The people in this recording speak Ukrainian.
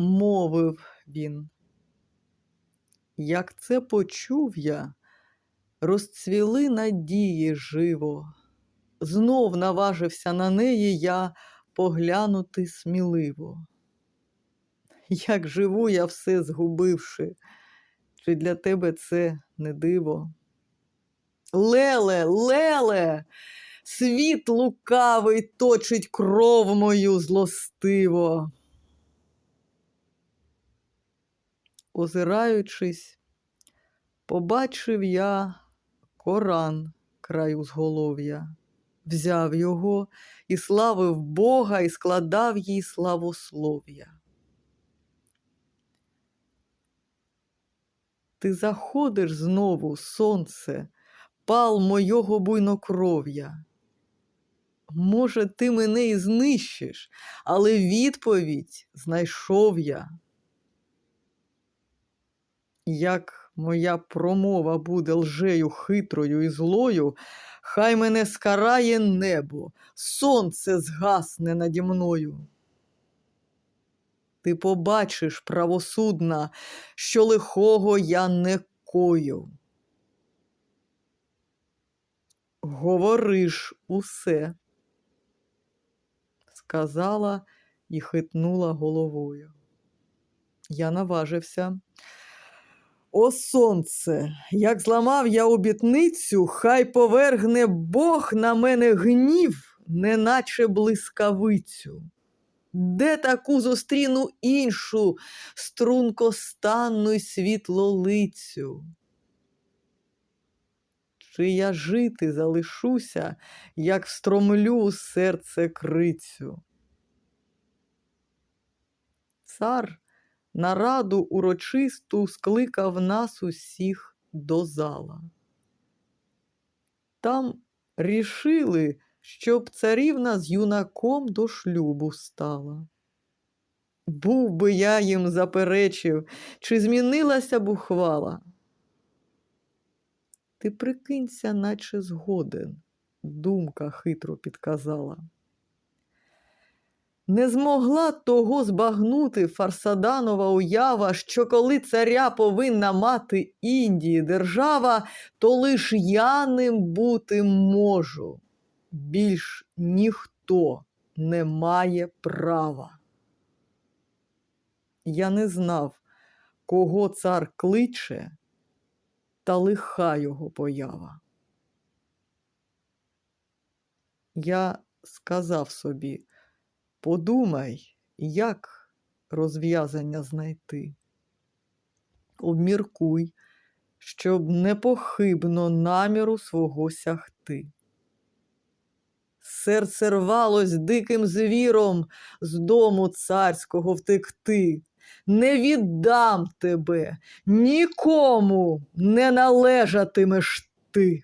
мовив він. Як це почув я, розцвіли надії живо. Знов наважився на неї я поглянути сміливо. Як живу я все згубивши, чи для тебе це не диво? Леле, леле, світ лукавий точить кров мою злостиво. Озираючись, побачив я Коран краю зголов'я, взяв його і славив Бога, і складав їй славослов'я. Ти заходиш знову, сонце, пал мойого буйнокров'я. Може, ти мене і знищиш, але відповідь знайшов я. Як моя промова буде лжею хитрою і злою, хай мене скарає небо, сонце згасне наді мною. Ти побачиш, правосудна, що лихого я не кою. Говориш усе, сказала і хитнула головою. Я наважився. О сонце, як зламав я обітницю, хай повергне Бог на мене гнів, неначе блискавицю. Де таку зустріну іншу стрункостанну й світлолицю? Чи я жити залишуся, як встромлю серце крицю? Цар на раду урочисту скликав нас усіх до зала. Там рішили, щоб царівна з юнаком до шлюбу стала. Був би я їм заперечив, чи змінилася б ухвала. Ти прикинься, наче згоден, думка хитро підказала. Не змогла того збагнути Фарсаданова уява, що коли царя повинна мати Індії держава, то лиш я ним бути можу. Більш ніхто не має права. Я не знав, кого цар кличе, та лиха його поява. Я сказав собі, подумай, як розв'язання знайти. Обміркуй, щоб непохибно наміру свого сягти. Серце рвалось диким звіром з дому царського втекти. Не віддам тебе, нікому не належатимеш ти.